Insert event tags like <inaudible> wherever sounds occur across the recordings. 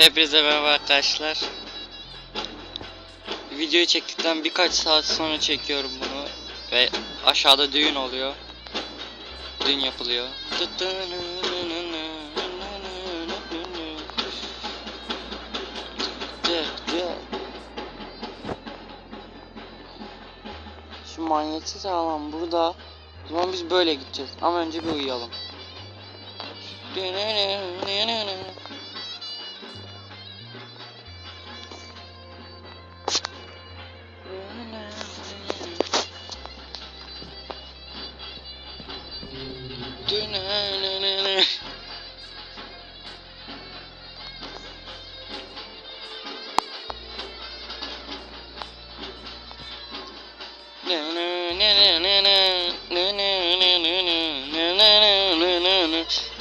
Hepinize merhaba arkadaşlar. Videoyu çektikten birkaç saat sonra çekiyorum bunu ve aşağıda düğün oluyor. Düğün yapılıyor. Şu manyetsiz alan burada. O zaman biz böyle gideceğiz. Ama önce bir uyuyalım.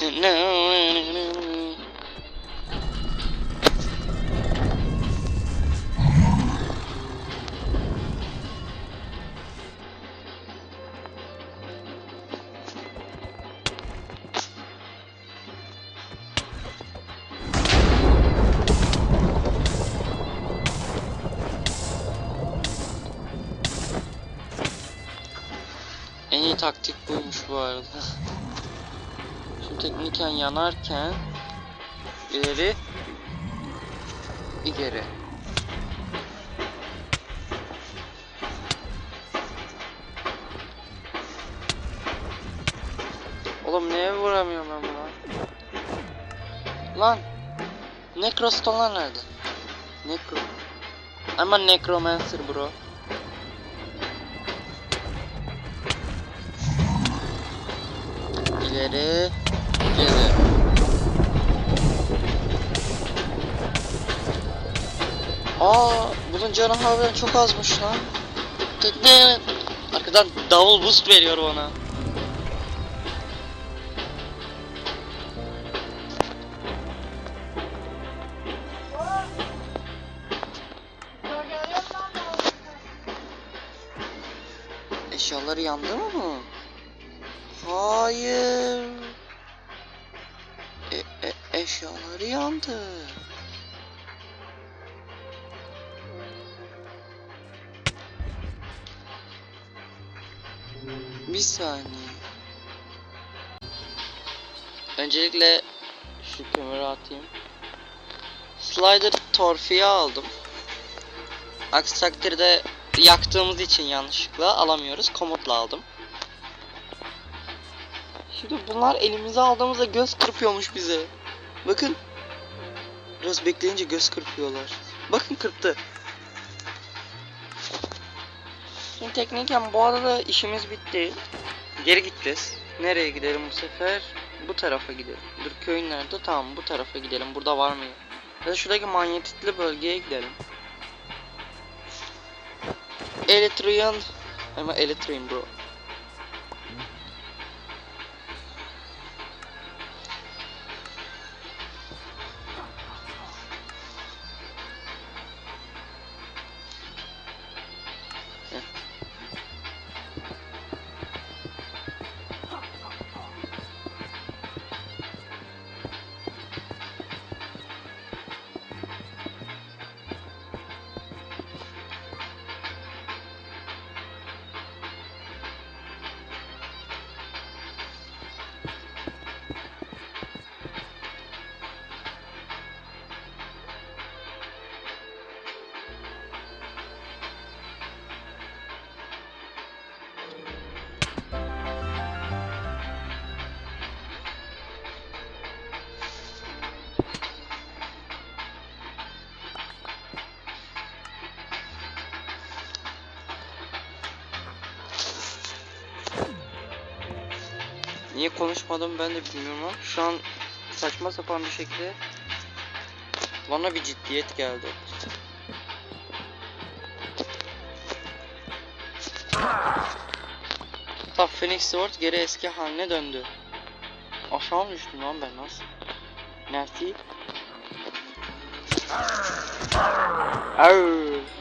En iyi taktik buymuş bu arada. <laughs> Tekniken yanarken ileri ileri. Oğlum neye vuramıyorum ben buna? Lan Necrostonlar nerede? Necro. I'm a necromancer bro. İleri ileri. Aa, bunun canı harbiden çok azmış lan. Tekne arkadan davul boost veriyor bana. Eşyaları yandı mı? Hayır. Yandı. Bir saniye. Öncelikle şu kömürü atayım. Slider torfiye aldım. Aksi takdirde yaktığımız için yanlışlıkla alamıyoruz. Komutla aldım. Şimdi bunlar elimize aldığımızda göz kırpıyormuş bize. Bakın. Biraz bekleyince göz kırpıyorlar. Bakın kırptı. Şimdi tekniken bu arada işimiz bitti. Geri gideceğiz. Nereye gidelim bu sefer? Bu tarafa gidelim. Dur köyün nerede? Tamam bu tarafa gidelim. Burada var mı? Ya da şuradaki manyetitli bölgeye gidelim. Elytrian ama Elytrian bro. Konuşmadım ben de bilmiyorum ama şu an saçma sapan bir şekilde bana bir ciddiyet geldi. Hatta Phoenix Sword geri eski haline döndü. Aşağı mı düştüm lan ben nasıl? Nasıl? Arr.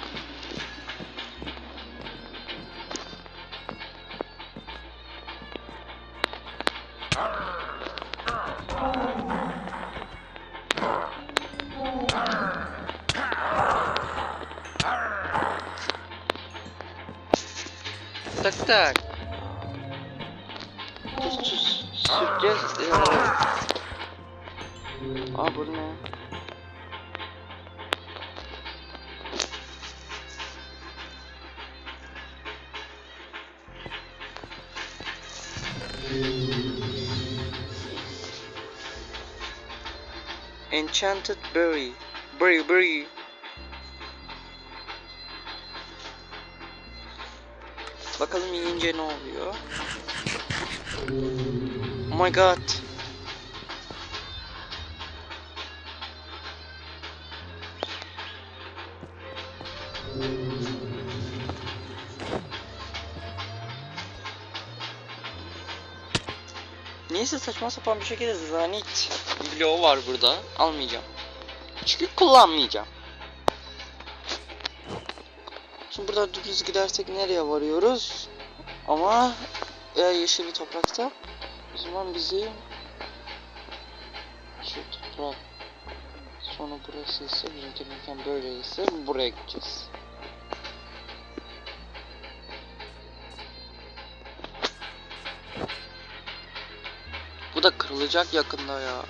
Enchanted berry. Berry berry. Bakalım yiyince ne oluyor? Oh my god. Neyse saçma sapan bir şekilde zanit bloğu var burada. Almayacağım. Çünkü kullanmayacağım. Şimdi burada düz gidersek nereye varıyoruz? Ama eğer yeşil bir topraksa o zaman bizi şu toprak sonra burası ise bizim tekniken böyle ise buraya gideceğiz. Bu da kırılacak yakında ya.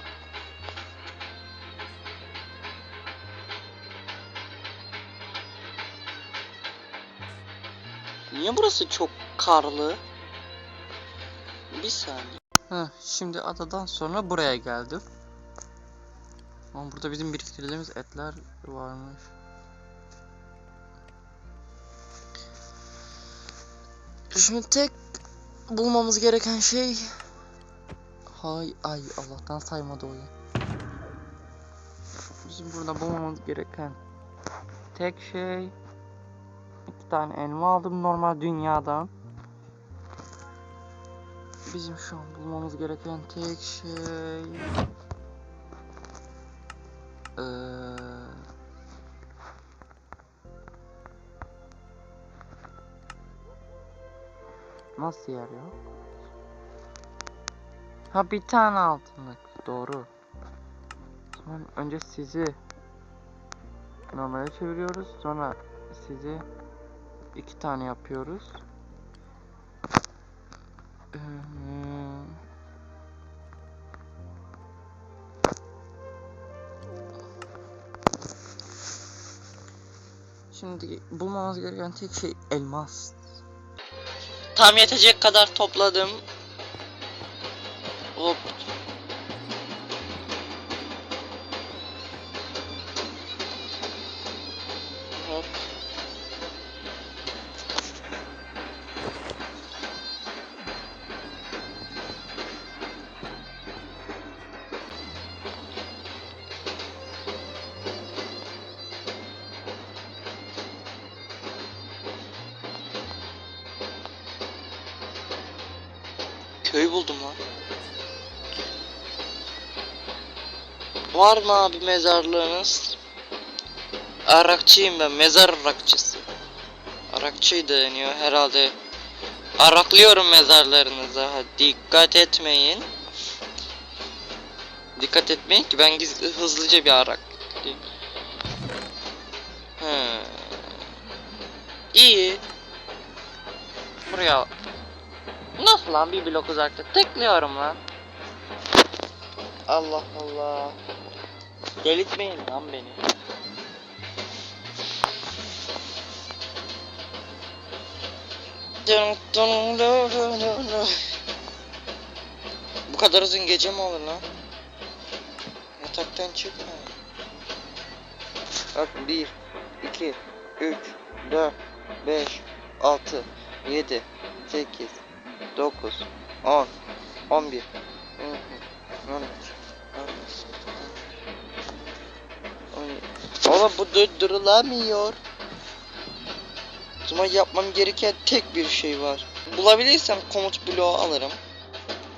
Niye burası çok karlı? Bir saniye. Heh, şimdi adadan sonra buraya geldim. Ama burada bizim biriktirdiğimiz etler varmış. Şimdi tek bulmamız gereken şey Hay ay Allah'tan saymadı o. Bizim burada bulmamız gereken tek şey iki tane elma aldım normal dünyadan. Bizim şu an bulmamız gereken tek şey Eee Nasıl yer ya? Ha bir tane altınlık. Doğru. O zaman önce sizi normale çeviriyoruz. Sonra sizi iki tane yapıyoruz. Ee, Şimdi bulmamız gereken tek şey elmas. Tam yetecek kadar topladım. Hop. Hop. Köy buldum lan. Var mı abi mezarlığınız? Arakçıyım ben, mezar arakçısı. Arakçı deniyor herhalde. Araklıyorum mezarlarınıza. Dikkat etmeyin. Dikkat etmeyin ki ben gizli, hızlıca bir arak. İyi. Buraya Nasıl lan bir blok uzakta? Tıklıyorum lan. Allah Allah. Delirtmeyin lan beni. Bu kadar uzun gece mi olur lan? Yataktan çıkma. Bak 1, 2, 3, 4, 5, 6, 7, 8, 9, 10, 11, 12, 13, Oğlum bu durdurulamıyor. O zaman yapmam gereken tek bir şey var. Bulabilirsem komut bloğu alırım.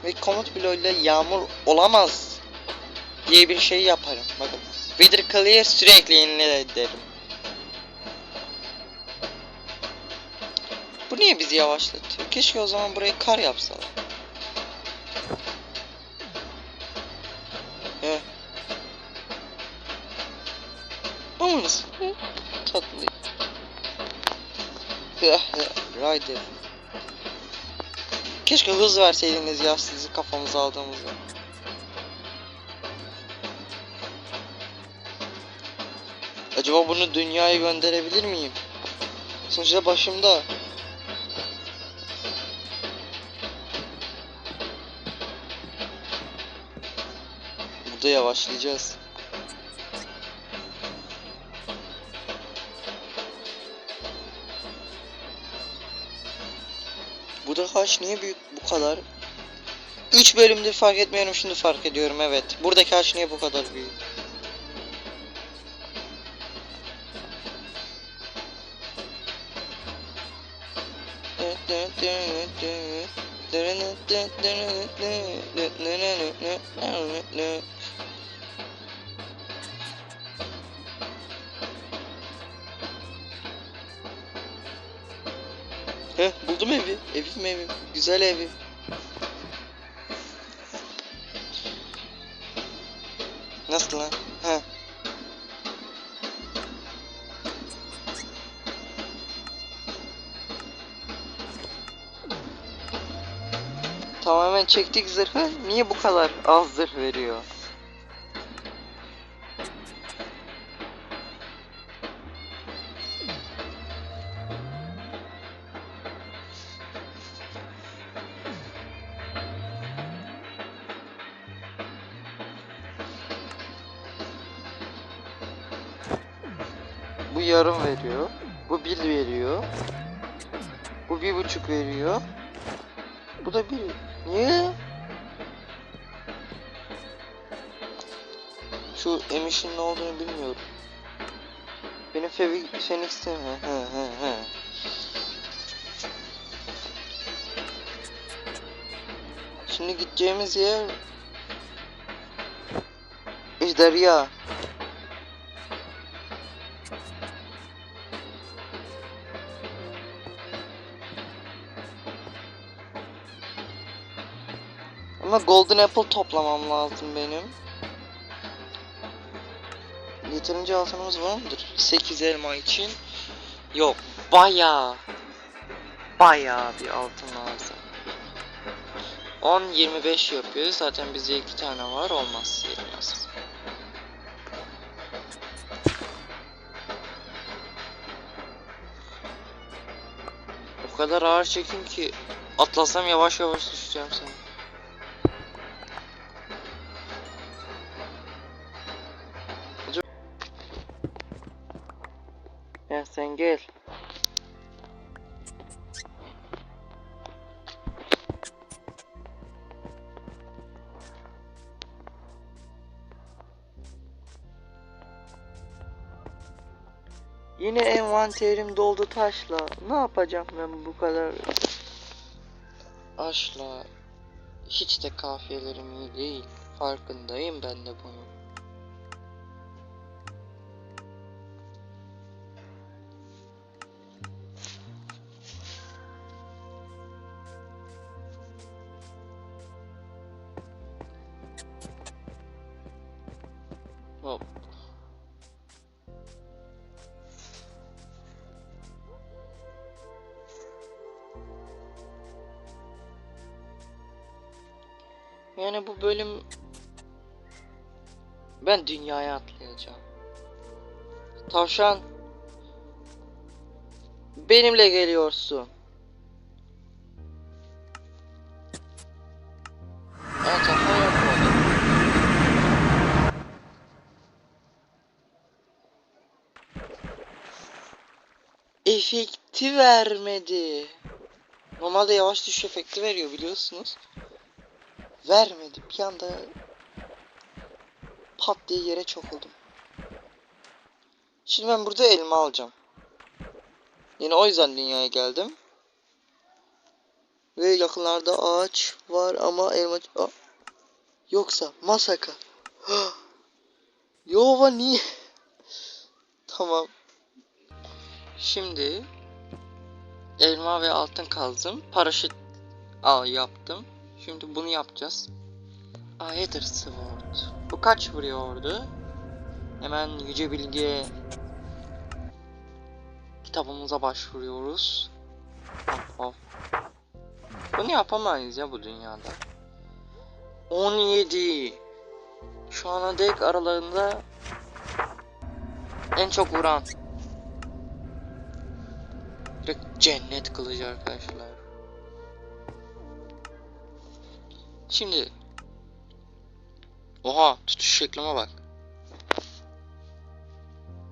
Ve komut bloğuyla yağmur olamaz diye bir şey yaparım. Bakın. Weather Clear sürekli yenile ederim. Bu niye bizi yavaşlatıyor? Keşke o zaman burayı kar yapsalar. Hı, Tatlı. Rider. keşke hız verseydiniz ya sizi kafamıza aldığımızda. Acaba bunu dünyaya gönderebilir miyim? Sonuçta başımda. Burada yavaşlayacağız. Haç niye büyük bu kadar? 3 bölümdür fark etmiyorum şimdi fark ediyorum evet. Buradaki haç niye bu kadar büyük? Heh, buldum evi. Evim evim. Güzel evim. Nasıl lan? Ha. Tamamen çektik zırhı. Niye bu kadar az zırh veriyor? Bu yarım veriyor. Bu bir veriyor. Bu bir buçuk veriyor. Bu da bir. Niye? Şu emişin ne olduğunu bilmiyorum. Benim Fevi Phoenix'te mi? He he he. Şimdi gideceğimiz yer Ejderha. Golden Apple toplamam lazım benim. Yeterince altınımız var mıdır? 8 elma için. Yok. Bayağı. Bayağı bir altın lazım. 10 25 yapıyor. Zaten bizde iki tane var. Olmaz. Yetmez. O kadar ağır çekim ki atlasam yavaş yavaş düşeceğim sana. Gel. Yine envanterim doldu taşla. Ne yapacağım ben bu kadar aşla? Hiç de kafiyelerim iyi değil. Farkındayım ben de bunun. Yani bu bölüm ben dünyaya atlayacağım. Tavşan benimle geliyorsun. Evet. Efekti vermedi. Normalde yavaş düşüş efekti veriyor biliyorsunuz. Vermedi. Bir anda pat diye yere çokuldum. Şimdi ben burada elma alacağım. Yine o yüzden dünyaya geldim. Ve yakınlarda ağaç var ama elma... Aa, Yoksa masaka. Yova niye? tamam. Şimdi elma ve altın kazdım. Paraşüt al yaptım. Şimdi bunu yapacağız. Aether Sword. Bu kaç vuruyordu? Hemen Yüce Bilge kitabımıza başvuruyoruz. Hop. Bunu yapamayız ya bu dünyada. 17. Şu ana dek aralarında en çok vuran. Direkt cennet kılıcı arkadaşlar. Şimdi Oha tutuş şeklime bak.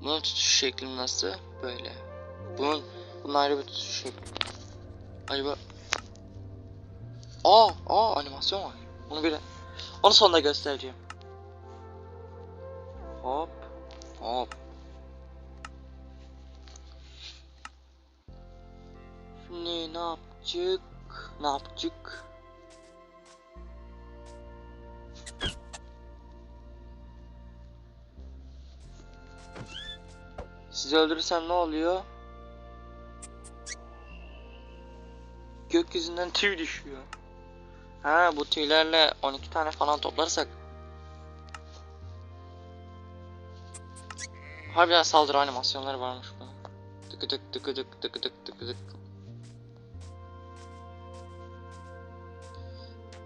Bunun tutuş şekli nasıl? Böyle. Bunun bunun ayrı bir tutuş şekli. Acaba Aa, aa animasyon var. Onu bir onu sonunda göstereceğim. Hop, hop. Şimdi ne yapacak? Ne yapacak? Sizi öldürürsem ne oluyor? Gökyüzünden tüy düşüyor. Ha bu tüylerle 12 tane falan toplarsak Harbiden saldırı animasyonları varmış bunun. Tıkı tık tıkı tık tıkı tık tıkı tık.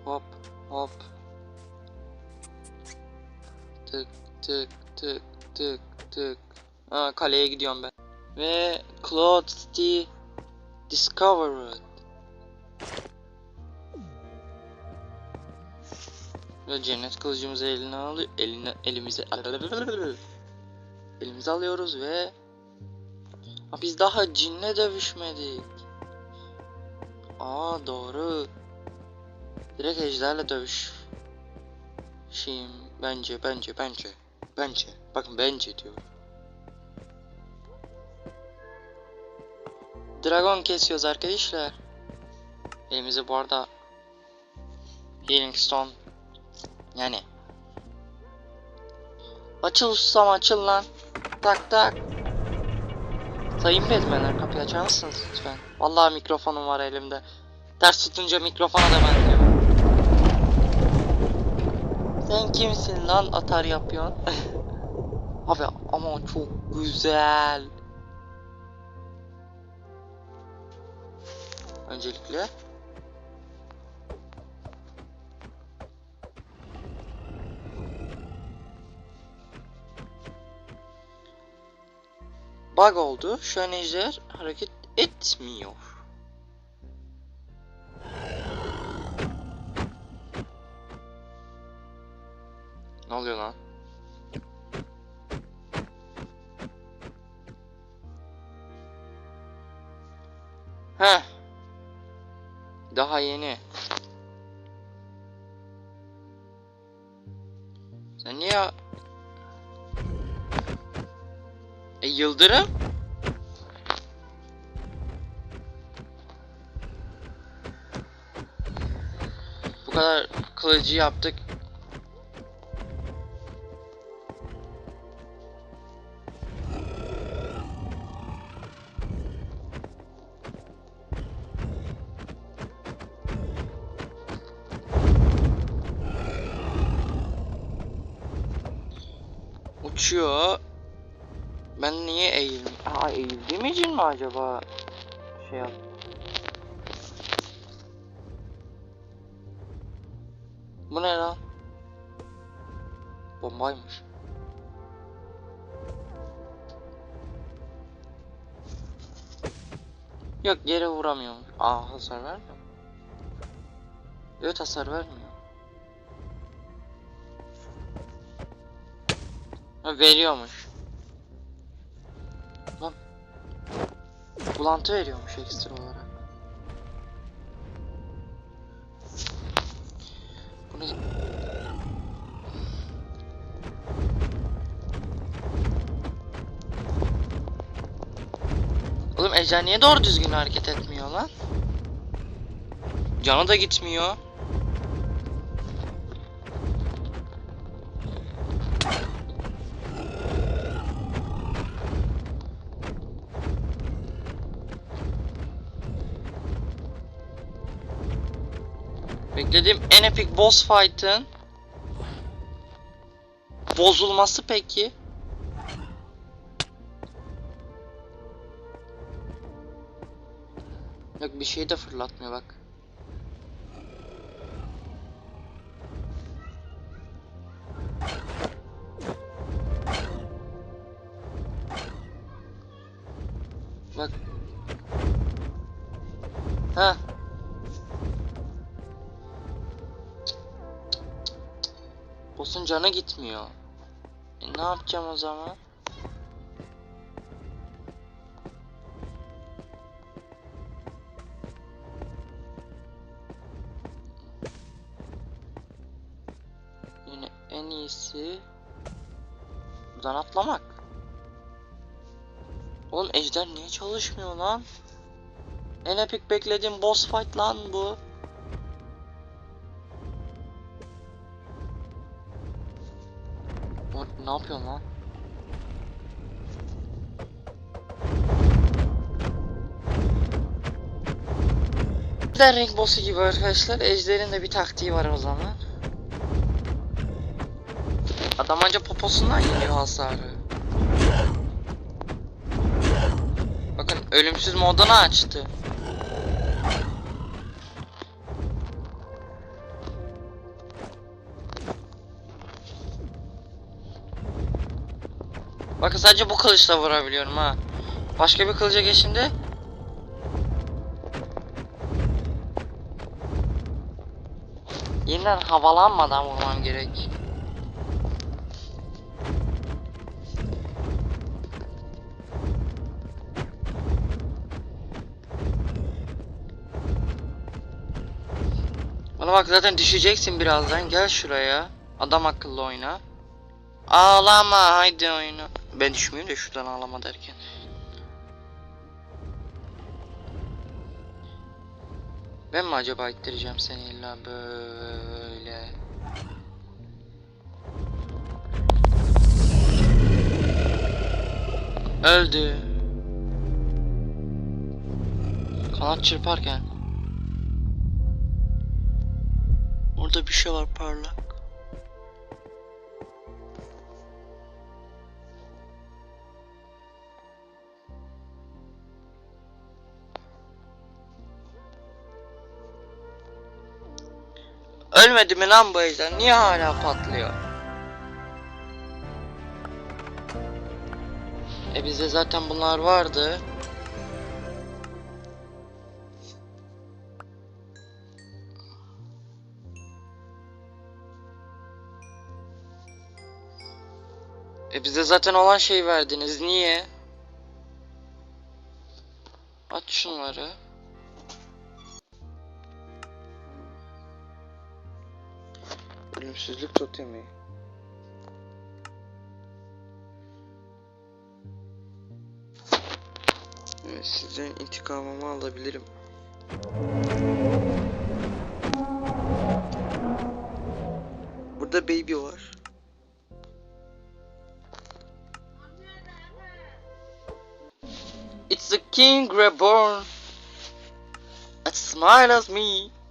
Hop hop. Tık tık tık tık tık. Ha kaleye gidiyorum ben. Ve Cloud City Discovered. Ve cennet kılıcımızı eline alıyor. Eline elimize elimize alıyoruz ve Ha, biz daha cinle dövüşmedik. Aa doğru. Direkt ejderle dövüş. Şeyim bence bence bence bence bakın bence diyor. Dragon kesiyoruz arkadaşlar. Elimize bu arada Healing Stone yani Açıl ustam açıl lan Tak tak Sayın Batman'ler kapıyı açar mısınız lütfen? Vallahi mikrofonum var elimde. Ters tutunca mikrofona da benziyor. Sen kimsin lan atar yapıyorsun? <laughs> Abi ama çok güzel. Öncelikle Bug oldu. Şu an ejder hareket etmiyor. Ne oluyor lan? Heh. Daha yeni. Sen niye e yıldırım? Bu kadar kılıcı yaptık. Acaba şey yap? Bu ne lan? Bombaymış. Yok yere vuramıyorum. Aa hasar vermiyor. Evet hasar vermiyor. Ha, veriyormuş. Bulantı veriyormuş ekstra olarak. Bunu... Oğlum Ejder niye doğru düzgün hareket etmiyor lan? Canı da gitmiyor. Beklediğim en epik boss fight'ın bozulması peki? Yok bir şey de fırlatmıyor bak. Canı gitmiyor. E, ne yapacağım o zaman? Yine en iyisi buradan atlamak. Oğlum ejder niye çalışmıyor lan? En epik beklediğim boss fight lan bu. Ne yapıyorsun lan? Elden renk boss'u gibi arkadaşlar. Ejder'in de bir taktiği var o zaman. Adam anca poposundan yiyor hasarı. Bakın ölümsüz modunu açtı. Sadece bu kılıçla vurabiliyorum ha. Başka bir kılıca geçtiğimde Yeniden havalanmadan vurmam gerek. Bana bak zaten düşeceksin birazdan. Gel şuraya. Adam akıllı oyna. Ağlama haydi oyna. Ben düşmüyorum da şuradan ağlama derken. Ben mi acaba ittireceğim seni illa böyle? Öldü. Kanat çırparken. Orada bir şey var parlak. Ölmedi mi lan bu ejder? Niye hala patlıyor? E bizde zaten bunlar vardı. E bize zaten olan şey verdiniz. Niye? Aç şunları. Ölümsüzlük totemi. Evet, sizden intikamımı alabilirim. Burada baby var. It's the king reborn. It smiles me.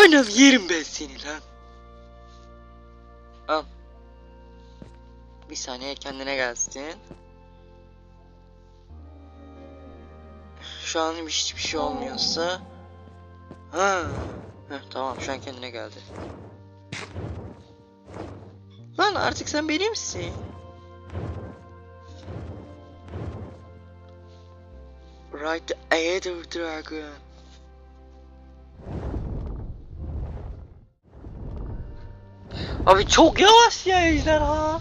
Anam yerim ben seni lan. Al. Bir saniye kendine gelsin. Şu an hiçbir şey olmuyorsa. Ha. Heh, tamam şu an kendine geldi. Lan artık sen benimsin. Right the Aether Dragon. Abi çok yavaş ya ejderha.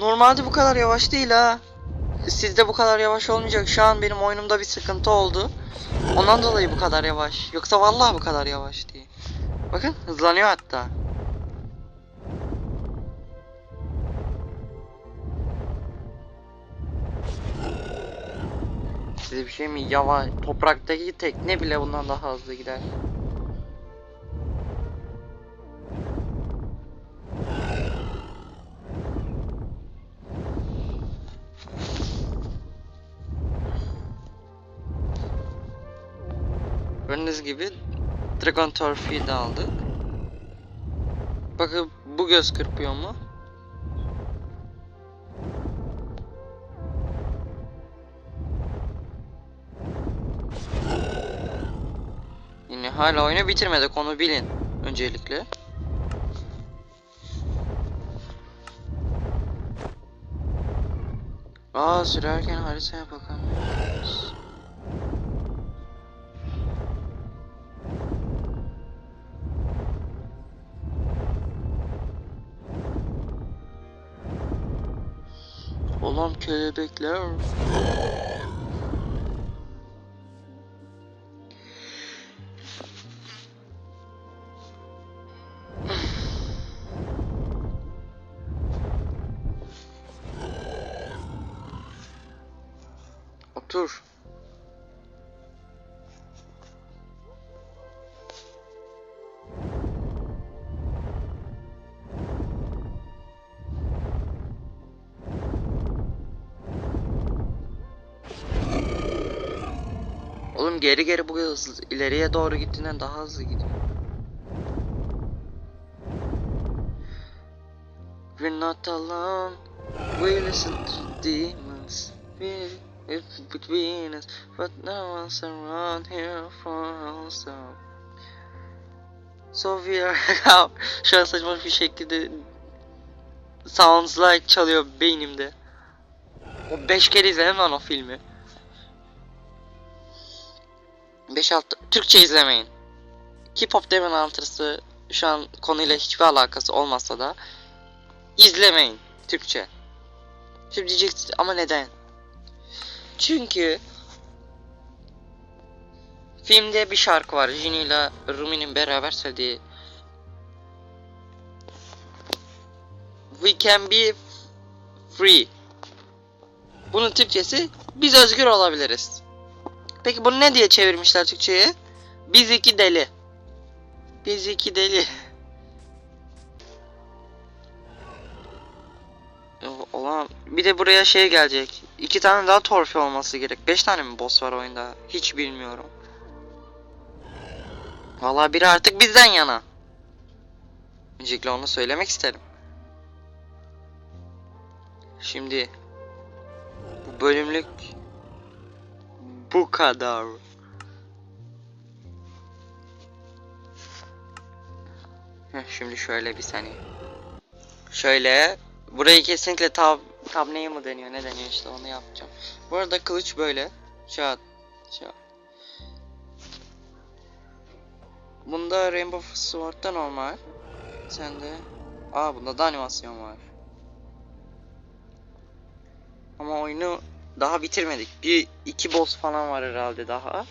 Normalde bu kadar yavaş değil ha. Sizde bu kadar yavaş olmayacak. Şu an benim oyunumda bir sıkıntı oldu. Ondan dolayı bu kadar yavaş. Yoksa vallahi bu kadar yavaş değil. Bakın hızlanıyor hatta. Size bir şey mi? Yavaş. Topraktaki tekne bile bundan daha hızlı gider. Gördüğünüz gibi Dragon Torfi'yi de aldık. Bakın bu göz kırpıyor mu? Yine hala oyunu bitirmedik onu bilin öncelikle. Aa sürerken haritaya bakamıyoruz. Oğlum kelebekler. Otur. Oğlum geri geri bu hızlı ileriye doğru gittiğinden daha hızlı gidiyor. We're not alone. We listen to demons. We if between us, but no one's around here for us. So, we are <laughs> out. Şu an saçma bir şekilde sounds like çalıyor beynimde. O 5 kere izledim lan o filmi. 5-6 Türkçe izlemeyin. K-pop Demon Hunters'ı şu an konuyla hiçbir alakası olmasa da izlemeyin Türkçe. Şimdi diyeceksiniz ama neden? Çünkü filmde bir şarkı var. Jini ile Rumi'nin beraber söylediği We can be free. Bunun Türkçesi biz özgür olabiliriz. Peki bunu ne diye çevirmişler Türkçe'ye? Biz iki deli. Biz iki deli. Olan bir de buraya şey gelecek. İki tane daha torfi olması gerek. Beş tane mi boss var oyunda? Hiç bilmiyorum. Vallahi biri artık bizden yana. Öncelikle onu söylemek isterim. Şimdi bu bölümlük bu kadar. Heh, şimdi şöyle bir saniye. Şöyle burayı kesinlikle tab tabneye mı deniyor ne deniyor işte onu yapacağım. Bu arada kılıç böyle. Şat şat. Bunda Rainbow Sword'da normal. Sende Aa bunda da animasyon var. Ama oyunu daha bitirmedik. Bir iki boss falan var herhalde daha.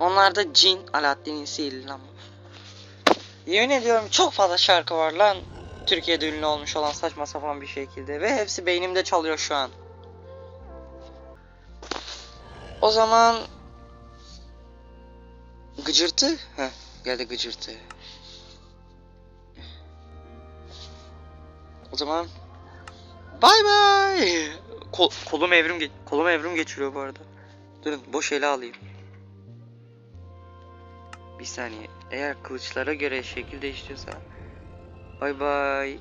Onlar da Jin, Alaaddin'in sihirli lamba. Yemin ediyorum çok fazla şarkı var lan. Türkiye'de ünlü olmuş olan saçma sapan bir şekilde ve hepsi beynimde çalıyor şu an. O zaman gıcırtı. Heh, geldi gıcırtı. O zaman Bay bay. Kol, kolum evrim kolum evrim geçiriyor bu arada. Durun boş ele alayım. Bir saniye. Eğer kılıçlara göre şekil değiştiriyorsa Bay bay.